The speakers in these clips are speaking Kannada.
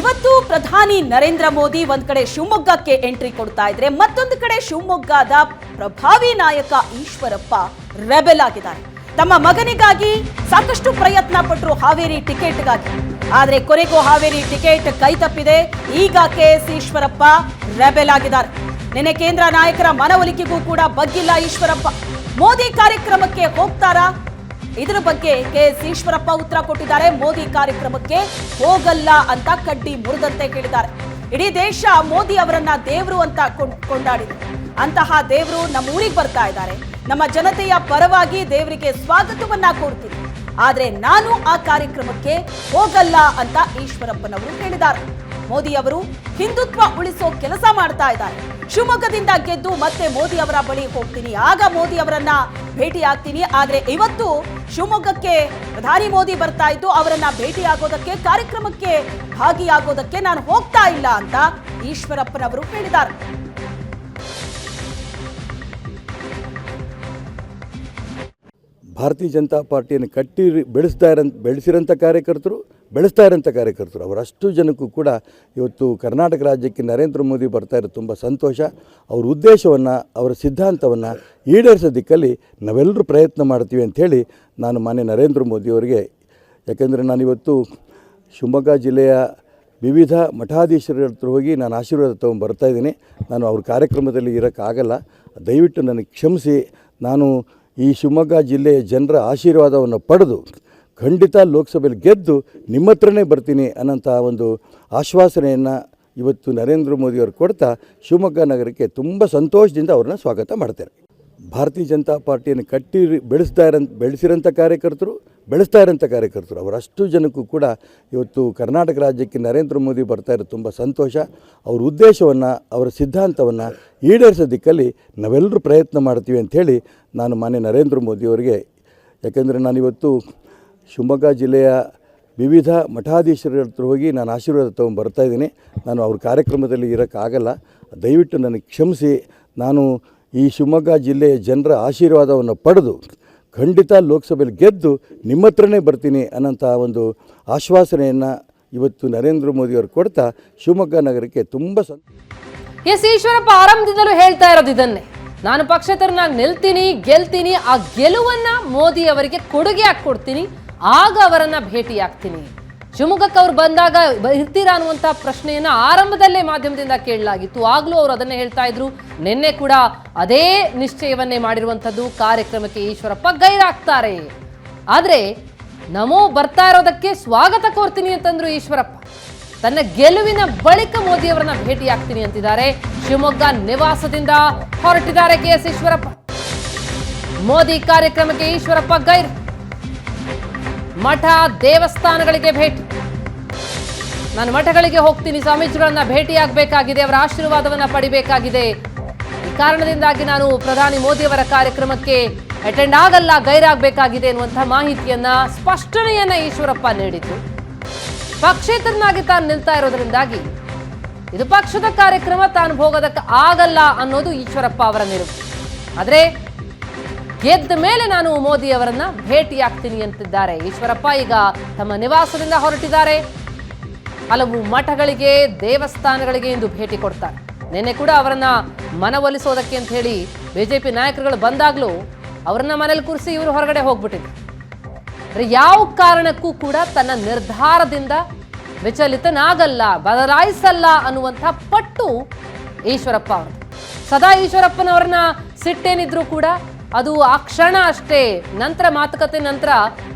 ಇವತ್ತು ಪ್ರಧಾನಿ ನರೇಂದ್ರ ಮೋದಿ ಒಂದ್ ಕಡೆ ಶಿವಮೊಗ್ಗಕ್ಕೆ ಎಂಟ್ರಿ ಕೊಡ್ತಾ ಇದ್ರೆ ಮತ್ತೊಂದು ಕಡೆ ಶಿವಮೊಗ್ಗದ ಪ್ರಭಾವಿ ನಾಯಕ ಈಶ್ವರಪ್ಪ ರೆಬೆಲ್ ಆಗಿದ್ದಾರೆ. ತಮ್ಮ ಮಗನಿಗಾಗಿ ಸಾಕಷ್ಟು ಪ್ರಯತ್ನ ಪಟ್ಟರು ಹಾವೇರಿ ಟಿಕೆಟ್ಗಾಗಿ. ಆದ್ರೆ ಕೊನೆಗೂ ಹಾವೇರಿ ಟಿಕೆಟ್ ಕೈ ತಪ್ಪಿದೆ. ಈಗ ಕೆ ಎಸ್ ಈಶ್ವರಪ್ಪ ರೆಬೆಲ್ ಆಗಿದ್ದಾರೆ. ನಿನ್ನೆ ಕೇಂದ್ರ ನಾಯಕರ ಮನವೊಲಿಕೆಗೂ ಕೂಡ ಬಗ್ಗಿಲ್ಲ ಈಶ್ವರಪ್ಪ. ಮೋದಿ ಕಾರ್ಯಕ್ರಮಕ್ಕೆ ಹೋಗ್ತಾರಾ? ಇದರ ಬಗ್ಗೆ ಕೆ ಎಸ್ ಈಶ್ವರಪ್ಪ ಉತ್ತರ ಕೊಟ್ಟಿದ್ದಾರೆ. ಮೋದಿ ಕಾರ್ಯಕ್ರಮಕ್ಕೆ ಹೋಗಲ್ಲ ಅಂತ ಕಡ್ಡಿ ಮುರಿದಂತೆ ಕೇಳಿದ್ದಾರೆ ಇಡೀ ದೇಶ ಮೋದಿ ಅವರನ್ನ ದೇವರು ಅಂತ ಕೊಂಡ್- ಕೊಂಡಾಡಿದೆ. ಅಂತಹ ದೇವರು ನಮ್ಮ ಊರಿಗೆ ಬರ್ತಾ ಇದ್ದಾರೆ. ನಮ್ಮ ಜನತೆಯ ಪರವಾಗಿ ದೇವರಿಗೆ ಸ್ವಾಗತವನ್ನ ಕೋರ್ತೀನಿ ಆದರೆ ನಾನು ಆ ಕಾರ್ಯಕ್ರಮಕ್ಕೆ ಹೋಗಲ್ಲ ಅಂತ ಈಶ್ವರಪ್ಪನವರು ಹೇಳಿದ್ದಾರೆ. ಮೋದಿ ಅವರು ಹಿಂದುತ್ವ ಉಳಿಸೋ ಕೆಲಸ ಮಾಡ್ತಾ ಇದ್ದಾರೆ. ಶಿವಮೊಗ್ಗದಿಂದ ಗೆದ್ದು ಮತ್ತೆ ಮೋದಿ ಅವರ ಬಳಿ ಹೋಗ್ತೀನಿ. ಆಗ ಮೋದಿ ಅವರನ್ನ ಭೇಟಿ ಆಗ್ತೀನಿ. ಆದ್ರೆ ಇವತ್ತು ಶಿವಮೊಗ್ಗಕ್ಕೆ ಪ್ರಧಾನಿ ಮೋದಿ ಬರ್ತಾ ಇದ್ದು ಅವರನ್ನ ಭೇಟಿ ಆಗೋದಕ್ಕೆ, ಕಾರ್ಯಕ್ರಮಕ್ಕೆ ಭಾಗಿಯಾಗೋದಕ್ಕೆ ನಾನು ಹೋಗ್ತಾ ಇಲ್ಲ ಅಂತ ಈಶ್ವರಪ್ಪನವರು ಹೇಳಿದ್ದಾರೆ. ಭಾರತೀಯ ಜನತಾ ಪಾರ್ಟಿಯನ್ನು ಕಟ್ಟಿ ಬೆಳೆಸ್ತಾ ಇರೋ ಬೆಳೆಸಿರೋಂಥ ಕಾರ್ಯಕರ್ತರು, ಬೆಳೆಸ್ತಾ ಇರೋಂಥ ಕಾರ್ಯಕರ್ತರು. ಅವರಷ್ಟು ಜನಕ್ಕೂ ಕೂಡ ಇವತ್ತು ಕರ್ನಾಟಕ ರಾಜ್ಯಕ್ಕೆ ನರೇಂದ್ರ ಮೋದಿ ಬರ್ತಾ ಇರೋದು ತುಂಬ ಸಂತೋಷ. ಅವ್ರ ಉದ್ದೇಶವನ್ನು, ಅವರ ಸಿದ್ಧಾಂತವನ್ನು ಈಡೇರಿಸೋ ದಿಕ್ಕಲ್ಲಿ ನಾವೆಲ್ಲರೂ ಪ್ರಯತ್ನ ಮಾಡ್ತೀವಿ ಅಂಥೇಳಿ ನಾನು ಮಾನ್ಯ ನರೇಂದ್ರ ಮೋದಿಯವರಿಗೆ ಯಾಕೆಂದರೆ ನಾನಿವತ್ತು ಶಿವಮೊಗ್ಗ ಜಿಲ್ಲೆಯ ವಿವಿಧ ಮಠಾಧೀಶರ ಹತ್ರ ಹೋಗಿ ನಾನು ಆಶೀರ್ವಾದ ತಗೊಂಡು ಬರ್ತಾ ಇದ್ದೀನಿ. ನಾನು ಅವ್ರ ಕಾರ್ಯಕ್ರಮದಲ್ಲಿ ಇರೋಕ್ಕಾಗಲ್ಲ. ದಯವಿಟ್ಟು ನನಗೆ ಕ್ಷಮಿಸಿ. ನಾನು ಈ ಶಿವಮೊಗ್ಗ ಜಿಲ್ಲೆಯ ಜನರ ಆಶೀರ್ವಾದವನ್ನು ಪಡೆದು ಖಂಡಿತ ಲೋಕಸಭೆಯಲ್ಲಿ ಗೆದ್ದು ನಿಮ್ಮ ಹತ್ರನೇ ಬರ್ತೀನಿ ಅನ್ನೋಂಥ ಒಂದು ಆಶ್ವಾಸನೆಯನ್ನು ಇವತ್ತು ನರೇಂದ್ರ ಮೋದಿಯವರು ಕೊಡ್ತಾ ಶಿವಮೊಗ್ಗ ನಗರಕ್ಕೆ ತುಂಬ ಸಂತೋಷದಿಂದ ಅವ್ರನ್ನ ಸ್ವಾಗತ ಮಾಡ್ತಾರೆ. ಭಾರತೀಯ ಜನತಾ ಪಾರ್ಟಿಯನ್ನು ಕಟ್ಟಿ ಬೆಳೆಸ್ತಾ ಇರೋ ಬೆಳೆಸಿರೋಂಥ ಕಾರ್ಯಕರ್ತರು, ಬೆಳೆಸ್ತಾ ಇರೋಂಥ ಕಾರ್ಯಕರ್ತರು. ಅವರಷ್ಟು ಜನಕ್ಕೂ ಕೂಡ ಇವತ್ತು ಕರ್ನಾಟಕ ರಾಜ್ಯಕ್ಕೆ ನರೇಂದ್ರ ಮೋದಿ ಬರ್ತಾ ಇರೋದು ತುಂಬ ಸಂತೋಷ. ಅವ್ರ ಉದ್ದೇಶವನ್ನು, ಅವರ ಸಿದ್ಧಾಂತವನ್ನು ಈಡೇರಿಸೋ ದಿಕ್ಕಲ್ಲಿ ನಾವೆಲ್ಲರೂ ಪ್ರಯತ್ನ ಮಾಡ್ತೀವಿ ಅಂಥೇಳಿ ನಾನು ಮಾನ್ಯ ನರೇಂದ್ರ ಮೋದಿಯವರಿಗೆ ಯಾಕೆಂದರೆ ನಾನಿವತ್ತು ಶಿವಮೊಗ್ಗ ಜಿಲ್ಲೆಯ ವಿವಿಧ ಮಠಾಧೀಶರ ಹತ್ರ ಹೋಗಿ ನಾನು ಆಶೀರ್ವಾದ ತೊಗೊಂಡು ಬರ್ತಾ ಇದ್ದೀನಿ. ನಾನು ಅವ್ರ ಕಾರ್ಯಕ್ರಮದಲ್ಲಿ ಇರೋಕ್ಕಾಗಲ್ಲ. ದಯವಿಟ್ಟು ನನಗೆ ಕ್ಷಮಿಸಿ. ನಾನು ಈ ಶಿವಮೊಗ್ಗ ಜಿಲ್ಲೆಯ ಜನರ ಆಶೀರ್ವಾದವನ್ನು ಪಡೆದು ಖಂಡಿತ ಲೋಕಸಭೆಯಲ್ಲಿ ಗೆದ್ದು ನಿಮ್ಮ ಹತ್ರನೇ ಬರ್ತೀನಿ ಅನ್ನೋಂಥ ಒಂದು ಆಶ್ವಾಸನೆಯನ್ನು ಇವತ್ತು ನರೇಂದ್ರ ಮೋದಿಯವರು ಕೊಡ್ತಾ ಶಿವಮೊಗ್ಗ ನಗರಕ್ಕೆ ತುಂಬ ಸಂತ ಎಸ್ ಈಶ್ವರಪ್ಪ ಆರಂಭದಿಂದಲೂ ಹೇಳ್ತಾ ಇರೋದು ಇದನ್ನೇ. ನಾನು ಪಕ್ಷೇತರನಾಗಿ ನಿಲ್ತೀನಿ, ಗೆಲ್ತೀನಿ, ಆ ಗೆಲುವನ್ನ ಮೋದಿ ಅವರಿಗೆ ಕೊಡುಗೆ ಕೊಡ್ತೀನಿ ಆಗ ಅವರನ್ನ ಭೇಟಿ ಆಗ್ತೀನಿ ಶಿವಮೊಗ್ಗಕ್ಕೆ ಅವ್ರು ಬಂದಾಗ ಇರ್ತೀರಾ ಅನ್ನುವಂಥ ಪ್ರಶ್ನೆಯನ್ನು ಆರಂಭದಲ್ಲೇ ಮಾಧ್ಯಮದಿಂದ ಕೇಳಲಾಗಿತ್ತು. ಆಗಲೂ ಅವರು ಅದನ್ನೇ ಹೇಳ್ತಾ ಇದ್ರು. ನಿನ್ನೆ ಕೂಡ ಅದೇ ನಿಶ್ಚಯವನ್ನೇ ಮಾಡಿರುವಂಥದ್ದು ಕಾರ್ಯಕ್ರಮಕ್ಕೆ ಈಶ್ವರಪ್ಪ ಗೈರಾಗ್ತಾರೆ. ಆದರೆ ನಮೋ ಬರ್ತಾ ಇರೋದಕ್ಕೆ ಸ್ವಾಗತ ಕೋರ್ತೀನಿ ಅಂತಂದ್ರು ಈಶ್ವರಪ್ಪ. ತನ್ನ ಗೆಲುವಿನ ಬಳಿಕ ಮೋದಿ ಭೇಟಿಯಾಗ್ತೀನಿ ಅಂತಿದ್ದಾರೆ. ಶಿವಮೊಗ್ಗ ನಿವಾಸದಿಂದ ಹೊರಟಿದ್ದಾರೆ ಕೆ ಎಸ್ ಈಶ್ವರಪ್ಪ. ಮೋದಿ ಕಾರ್ಯಕ್ರಮಕ್ಕೆ ಈಶ್ವರಪ್ಪ ಗೈರ್ ಮಠ ದೇವಸ್ಥಾನಗಳಿಗೆ ಭೇಟಿ. ನಾನು ಮಠಗಳಿಗೆ ಹೋಗ್ತೀನಿ, ಸ್ವಾಮೀಜಿಗಳನ್ನ ಭೇಟಿಯಾಗಬೇಕಾಗಿದೆ, ಅವರ ಆಶೀರ್ವಾದವನ್ನ ಪಡಿಬೇಕಾಗಿದೆ. ಈ ಕಾರಣದಿಂದಾಗಿ ನಾನು ಪ್ರಧಾನಿ ಮೋದಿ ಅವರ ಕಾರ್ಯಕ್ರಮಕ್ಕೆ ಅಟೆಂಡ್ ಆಗಲ್ಲ, ಗೈರಾಗಬೇಕಾಗಿದೆ ಎನ್ನುವಂಥ ಮಾಹಿತಿಯನ್ನ, ಸ್ಪಷ್ಟನೆಯನ್ನ ಈಶ್ವರಪ್ಪ ನೀಡಿತು ಪಕ್ಷೇತರನಾಗಿ ತಾನು ನಿಲ್ತಾ ಇರೋದ್ರಿಂದಾಗಿ ಇದು ಪಕ್ಷದ ಕಾರ್ಯಕ್ರಮ, ತಾನು ಹೋಗೋದಕ್ಕೆ ಆಗಲ್ಲ ಅನ್ನೋದು ಈಶ್ವರಪ್ಪ ಅವರ ನಿಲುವು. ಆದ್ರೆ ಗೆದ್ದ ಮೇಲೆ ನಾನು ಮೋದಿ ಅವರನ್ನ ಭೇಟಿಯಾಗ್ತೀನಿ ಅಂತಿದ್ದಾರೆ. ಈಶ್ವರಪ್ಪ ಈಗ ತಮ್ಮ ನಿವಾಸದಿಂದ ಹೊರಟಿದ್ದಾರೆ. ಹಲವು ಮಠಗಳಿಗೆ, ದೇವಸ್ಥಾನಗಳಿಗೆ ಇಂದು ಭೇಟಿ ಕೊಡ್ತಾರೆ. ನಿನ್ನೆ ಕೂಡ ಅವರನ್ನ ಮನವೊಲಿಸೋದಕ್ಕೆ ಅಂತ ಹೇಳಿ ಬಿಜೆಪಿ ನಾಯಕರುಗಳು ಬಂದಾಗ್ಲೂ ಅವರನ್ನ ಮನೇಲಿ ಕೂರಿಸಿ ಇವರು ಹೊರಗಡೆ ಹೋಗ್ಬಿಟ್ಟಿದ್ರು. ಯಾವ ಕಾರಣಕ್ಕೂ ಕೂಡ ತನ್ನ ನಿರ್ಧಾರದಿಂದ ವಿಚಲಿತನಾಗಲ್ಲ, ಬದಲಾಯಿಸಲ್ಲ ಅನ್ನುವಂಥ ಪಟ್ಟು ಈಶ್ವರಪ್ಪ ಅವರು. ಸದಾ ಈಶ್ವರಪ್ಪನವರನ್ನ ಸಿಟ್ಟೇನಿದ್ರು ಕೂಡ ಅದು ಆ ಕ್ಷಣ ಅಷ್ಟೇ. ನಂತರ ಮಾತುಕತೆ ನಂತರ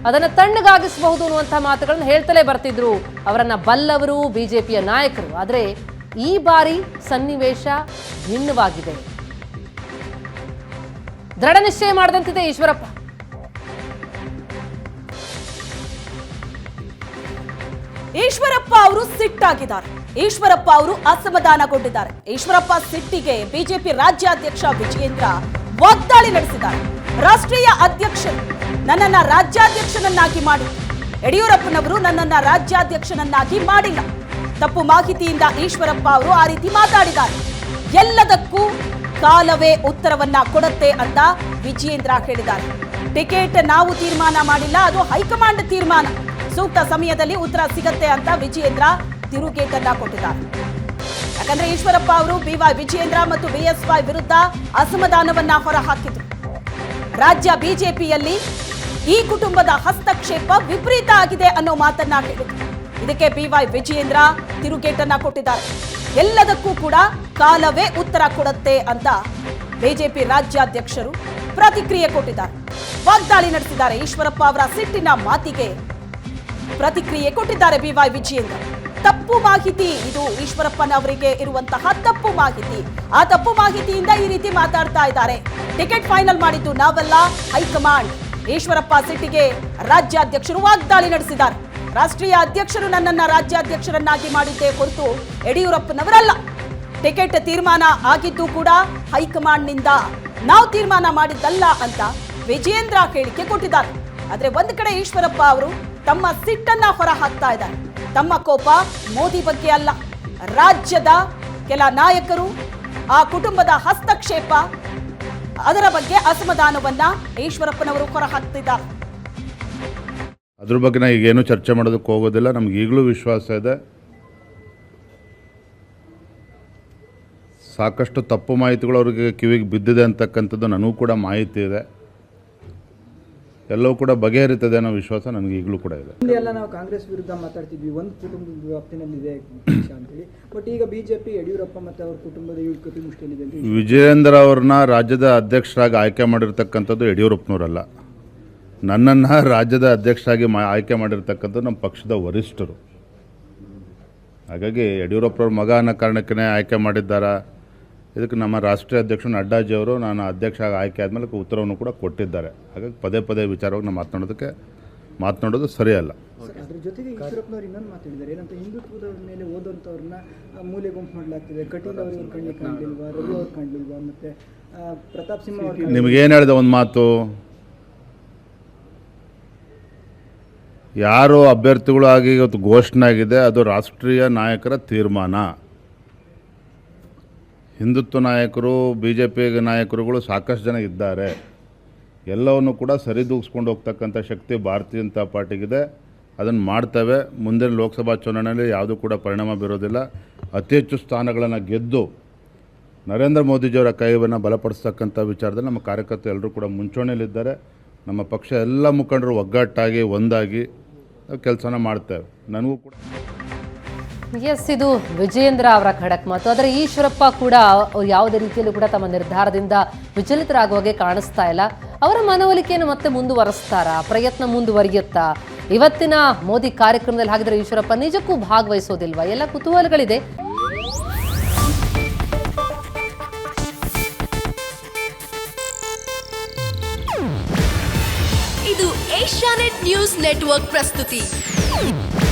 ಅದನ್ನ ತಣ್ಣಗಾಗಿಸಬಹುದು ಅನ್ನುವಂಥ ಮಾತುಗಳನ್ನು ಹೇಳ್ತಲೇ ಬರ್ತಿದ್ರು ಅವರನ್ನ ಬಲ್ಲವರು ಬಿಜೆಪಿಯ ನಾಯಕರು. ಆದ್ರೆ ಈ ಬಾರಿ ಸನ್ನಿವೇಶ ಭಿನ್ನವಾಗಿದೆ. ದೃಢ ನಿಶ್ಚಯ ಮಾಡಿದಂತಿದೆ ಈಶ್ವರಪ್ಪ. ಈಶ್ವರಪ್ಪ ಅವರು ಸಿಟ್ಟಾಗಿದ್ದಾರೆ. ಈಶ್ವರಪ್ಪ ಅವರು ಅಸಮಾಧಾನಗೊಂಡಿದ್ದಾರೆ. ಈಶ್ವರಪ್ಪ ಸಿಟ್ಟಿಗೆ ಬಿಜೆಪಿ ರಾಜ್ಯಾಧ್ಯಕ್ಷ ವಿಜಯೇಂದ್ರ ವಾಗ್ದಾಳಿ ನಡೆಸಿದ್ದಾರೆ. ರಾಷ್ಟ್ರೀಯ ಅಧ್ಯಕ್ಷರು ನನ್ನನ್ನ ರಾಜ್ಯಾಧ್ಯಕ್ಷನನ್ನಾಗಿ ಮಾಡಿ ಯಡಿಯೂರಪ್ಪನವರು ನನ್ನನ್ನ ರಾಜ್ಯಾಧ್ಯಕ್ಷನನ್ನಾಗಿ ಮಾಡಿಲ್ಲ. ತಪ್ಪು ಮಾಹಿತಿಯಿಂದ ಈಶ್ವರಪ್ಪ ಅವರು ಆ ರೀತಿ ಮಾತಾಡಿದ್ದಾರೆ. ಎಲ್ಲದಕ್ಕೂ ಕಾಲವೇ ಉತ್ತರವನ್ನ ಕೊಡುತ್ತೆ ಅಂತ ವಿಜಯೇಂದ್ರ ಹೇಳಿದ್ದಾರೆ. ಟಿಕೆಟ್ ನಾವು ತೀರ್ಮಾನ ಮಾಡಿಲ್ಲ, ಅದು ಹೈಕಮಾಂಡ್ ತೀರ್ಮಾನ. ಸೂಕ್ತ ಸಮಯದಲ್ಲಿ ಉತ್ತರ ಸಿಗತ್ತೆ ಅಂತ ವಿಜಯೇಂದ್ರ ತಿರುಗೇಟನ್ನ ಕೊಟ್ಟಿದ್ದಾರೆ. ಯಾಕಂದ್ರೆ ಈಶ್ವರಪ್ಪ ಅವರು ಬಿವೈ ವಿಜಯೇಂದ್ರ ಮತ್ತು ಬಿಎಸ್ವೈ ವಿರುದ್ಧ ಅಸಮಾಧಾನವನ್ನ ಹೊರಹಾಕಿದ್ರು. ರಾಜ್ಯ ಬಿಜೆಪಿಯಲ್ಲಿ ಈ ಕುಟುಂಬದ ಹಸ್ತಕ್ಷೇಪ ವಿಪರೀತ ಆಗಿದೆ ಅನ್ನೋ ಮಾತನ್ನ ಹೇಳಿದ್ರು. ಇದಕ್ಕೆ ಬಿವೈ ವಿಜಯೇಂದ್ರ ತಿರುಗೇಟನ್ನ ಕೊಟ್ಟಿದ್ದಾರೆ. ಎಲ್ಲದಕ್ಕೂ ಕೂಡ ಕಾಲವೇ ಉತ್ತರ ಕೊಡುತ್ತೆ ಅಂತ ಬಿಜೆಪಿ ರಾಜ್ಯಾಧ್ಯಕ್ಷರು ಪ್ರತಿಕ್ರಿಯೆ ಕೊಟ್ಟಿದ್ದಾರೆ. ವಾಗ್ದಾಳಿ ನಡೆಸಿದ್ದಾರೆ ಈಶ್ವರಪ್ಪ ಅವರ ಸಿಟ್ಟಿನ ಮಾತಿಗೆ ಪ್ರತಿಕ್ರಿಯೆ ಕೊಟ್ಟಿದ್ದಾರೆ ಬಿವೈ ವಿಜಯೇಂದ್ರ. ತಪ್ಪು ಮಾಹಿತಿ. ಇದು ಈಶ್ವರಪ್ಪನವರಿಗೆ ಇರುವಂತಹ ತಪ್ಪು ಮಾಹಿತಿ. ಆ ತಪ್ಪು ಮಾಹಿತಿಯಿಂದ ಈ ರೀತಿ ಮಾತಾಡ್ತಾ ಇದ್ದಾರೆ. ಟಿಕೆಟ್ ಫೈನಲ್ ಮಾಡಿದ್ದು ನಾವಲ್ಲ ಹೈಕಮಾಂಡ್. ಈಶ್ವರಪ್ಪ ಸಿಟ್ಟಿಗೆ ರಾಜ್ಯಾಧ್ಯಕ್ಷರು ವಾಗ್ದಾಳಿ ನಡೆಸಿದ್ದಾರೆ. ರಾಷ್ಟ್ರೀಯ ಅಧ್ಯಕ್ಷರು ನನ್ನನ್ನ ರಾಜ್ಯಾಧ್ಯಕ್ಷರನ್ನಾಗಿ ಮಾಡಿದ್ದೇ ಹೊರತು ಯಡಿಯೂರಪ್ಪನವರಲ್ಲ. ಟಿಕೆಟ್ ತೀರ್ಮಾನ ಆಗಿದ್ದು ಕೂಡ ಹೈಕಮಾಂಡ್ನಿಂದ ನಾವು ತೀರ್ಮಾನ ಮಾಡಿದ್ದಲ್ಲ ಅಂತ ವಿಜಯೇಂದ್ರ ಹೇಳಿಕೆ ಕೊಟ್ಟಿದ್ದಾರೆ. ಆದರೆ ಒಂದು ಕಡೆ ಈಶ್ವರಪ್ಪ ಅವರು ತಮ್ಮ ಸಿಟ್ಟನ್ನ ಹೊರ ಹಾಕ್ತಾ ಇದ್ದಾರೆ. ತಮ್ಮ ಕೋಪ ಮೋದಿ ಬಗ್ಗೆ ಅಲ್ಲ. ರಾಜ್ಯದ ಕೆಲ ನಾಯಕರು, ಆ ಕುಟುಂಬದ ಹಸ್ತಕ್ಷೇಪ, ಅದರ ಬಗ್ಗೆ ಅಸಮಾಧಾನವನ್ನ ಈಶ್ವರಪ್ಪನವರು ಹೊರ ಹಾಕ್ತಿದ್ದಾರೆ ಅದ್ರ ಬಗ್ಗೆ ನಾ ಈಗೇನು ಚರ್ಚೆ ಮಾಡೋದಕ್ಕೆ ಹೋಗೋದಿಲ್ಲ. ನಮ್ಗೆ ಈಗಲೂ ವಿಶ್ವಾಸ ಇದೆ. ಸಾಕಷ್ಟು ತಪ್ಪು ಮಾಹಿತಿಗಳು ಅವ್ರಿಗೆ ಕಿವಿಗೆ ಬಿದ್ದಿದೆ ಅಂತಕ್ಕಂಥದ್ದು ನನಗೂ ಕೂಡ ಮಾಹಿತಿ ಇದೆ. ಎಲ್ಲವೂ ಕೂಡ ಬಗೆಹರಿತದೆ ಅನ್ನೋ ವಿಶ್ವಾಸ ನನಗೆ ಈಗಲೂ ಕೂಡ ಇದೆ. ಎಲ್ಲ ನಾವು ಕಾಂಗ್ರೆಸ್ ವಿರುದ್ಧ ಮಾತಾಡ್ತಿದ್ವಿ. ಒಂದು ಕುಟುಂಬದ ವ್ಯಾಪ್ತಿನಲ್ಲಿದೆ ಅಂತೇಳಿ. ಬಟ್ ಈಗ ಬಿಜೆಪಿ ಯಡಿಯೂರಪ್ಪ ಮತ್ತು ಅವ್ರ ಕುಟುಂಬದ ಇವ್ರ ಕಪಿಮುಷ್ಟಿಯಲ್ಲಿದೆ ಅಂತ. ವಿಜಯೇಂದ್ರ ಅವ್ರನ್ನ ರಾಜ್ಯದ ಅಧ್ಯಕ್ಷರಾಗಿ ಆಯ್ಕೆ ಮಾಡಿರ್ತಕ್ಕಂಥದ್ದು ಯಡಿಯೂರಪ್ಪನವರಲ್ಲ. ನನ್ನನ್ನು ರಾಜ್ಯದ ಅಧ್ಯಕ್ಷರಾಗಿ ಮಾ ಆಯ್ಕೆ ಮಾಡಿರ್ತಕ್ಕಂಥದ್ದು ನಮ್ಮ ಪಕ್ಷದ ವರಿಷ್ಠರು. ಹಾಗಾಗಿ ಯಡಿಯೂರಪ್ಪನವ್ರ ಮಗ ಅನ್ನೋ ಕಾರಣಕ್ಕೇ ಆಯ್ಕೆ ಮಾಡಿದ್ದಾರಾ? ಇದಕ್ಕೆ ನಮ್ಮ ರಾಷ್ಟ್ರೀಯ ಅಧ್ಯಕ್ಷರು ನಡ್ಡಾಜಿ ಅವರು ನಾನು ಅಧ್ಯಕ್ಷ ಆಗಿ ಆಯ್ಕೆ ಆದಮೇಲೆ ಉತ್ತರವನ್ನು ಕೂಡ ಕೊಟ್ಟಿದ್ದಾರೆ. ಹಾಗಾಗಿ ಪದೇ ಪದೇ ವಿಚಾರವಾಗಿ ನಾವು ಮಾತನಾಡೋದಕ್ಕೆ ಮಾತನಾಡೋದು ಸರಿಯಲ್ಲ. ಸರ್, ಅದ್ರ ಜೊತೆಗೆ ಈಶ್ವರಪ್ಪನವ್ರು ಇನ್ನೊಂದು ಮಾತಾಡಿದ್ದಾರೆ ಏನಂತ ಹಿಂದುತ್ವದ ಮೇಲೆ ಓದೋಂಥವ್ರನ್ನ ಮೂಲೆ ಗುಂಪು ಮಾಡಲಾಗ್ತಿದೆ. ಕಟೀಲ್ ಅವರು ಇವ್ರ ಕಣ್ಣಿಗೆ ಕಾಣಲಿಲ್ವಾ? ರವಿ ಅವ್ರು ಕಾಣಲಿಲ್ವಾ? ಮತ್ತೆ ಪ್ರತಾಪ್ ಸಿಂಹ ಅವ್ರು ನಿಮಗೇನು ಹೇಳಿದೆ ಒಂದು ಮಾತು? ಯಾರು ಅಭ್ಯರ್ಥಿಗಳು ಆಗಿ ಇವತ್ತು ಘೋಷಣೆ ಆಗಿದೆ ಅದು ರಾಷ್ಟ್ರೀಯ ನಾಯಕರ ತೀರ್ಮಾನ. ಹಿಂದುತ್ವ ನಾಯಕರು ಬಿ ಜೆ ಪಿ ನಾಯಕರುಗಳು ಸಾಕಷ್ಟು ಜನ ಇದ್ದಾರೆ. ಎಲ್ಲವನ್ನು ಕೂಡ ಸರಿದೂಗಿಸ್ಕೊಂಡು ಹೋಗ್ತಕ್ಕಂಥ ಶಕ್ತಿ ಭಾರತೀಯ ಜನತಾ ಪಾರ್ಟಿಗಿದೆ. ಅದನ್ನು ಮಾಡ್ತವೆ. ಮುಂದಿನ ಲೋಕಸಭಾ ಚುನಾವಣೆಯಲ್ಲಿ ಯಾವುದೂ ಕೂಡ ಪರಿಣಾಮ ಬೀರೋದಿಲ್ಲ. ಅತಿ ಹೆಚ್ಚು ಸ್ಥಾನಗಳನ್ನು ಗೆದ್ದು ನರೇಂದ್ರ ಮೋದಿಜಿಯವರ ಕೈವನ್ನು ಬಲಪಡಿಸ್ತಕ್ಕಂಥ ವಿಚಾರದಲ್ಲಿ ನಮ್ಮ ಕಾರ್ಯಕರ್ತರು ಎಲ್ಲರೂ ಕೂಡ ಮುಂಚೂಣಿಯಲ್ಲಿದ್ದಾರೆ. ನಮ್ಮ ಪಕ್ಷ ಎಲ್ಲ ಮುಖಂಡರು ಒಗ್ಗಟ್ಟಾಗಿ, ಒಂದಾಗಿ ಕೆಲಸನ ಮಾಡ್ತೇವೆ. ನನಗೂ ಕೂಡ ಎಸ್ ಇದು ವಿಜಯೇಂದ್ರ ಅವರ ಖಡಕ್ ಮತ್ತು ಆದರೆ ಈಶ್ವರಪ್ಪ ಕೂಡ ಅವ್ರು ಯಾವುದೇ ರೀತಿಯಲ್ಲೂ ಕೂಡ ತಮ್ಮ ನಿರ್ಧಾರದಿಂದ ವಿಚಲಿತರಾಗುವ ಹಾಗೆ ಕಾಣಿಸ್ತಾ ಇಲ್ಲ. ಅವರ ಮನವೊಲಿಕೆಯನ್ನು ಮತ್ತೆ ಮುಂದುವರೆಸ್ತಾರಾ? ಪ್ರಯತ್ನ ಮುಂದುವರಿಯುತ್ತಾ? ಇವತ್ತಿನ ಮೋದಿ ಕಾರ್ಯಕ್ರಮದಲ್ಲಿ ಹಾಗಿದ್ರೆ ಈಶ್ವರಪ್ಪ ನಿಜಕ್ಕೂ ಭಾಗವಹಿಸೋದಿಲ್ವಾ? ಎಲ್ಲ ಕುತೂಹಲಗಳಿದೆ. ಇದು ಏಷ್ಯಾನೆಟ್ ನ್ಯೂಸ್ ನೆಟ್ವರ್ಕ್ ಪ್ರಸ್ತುತಿ.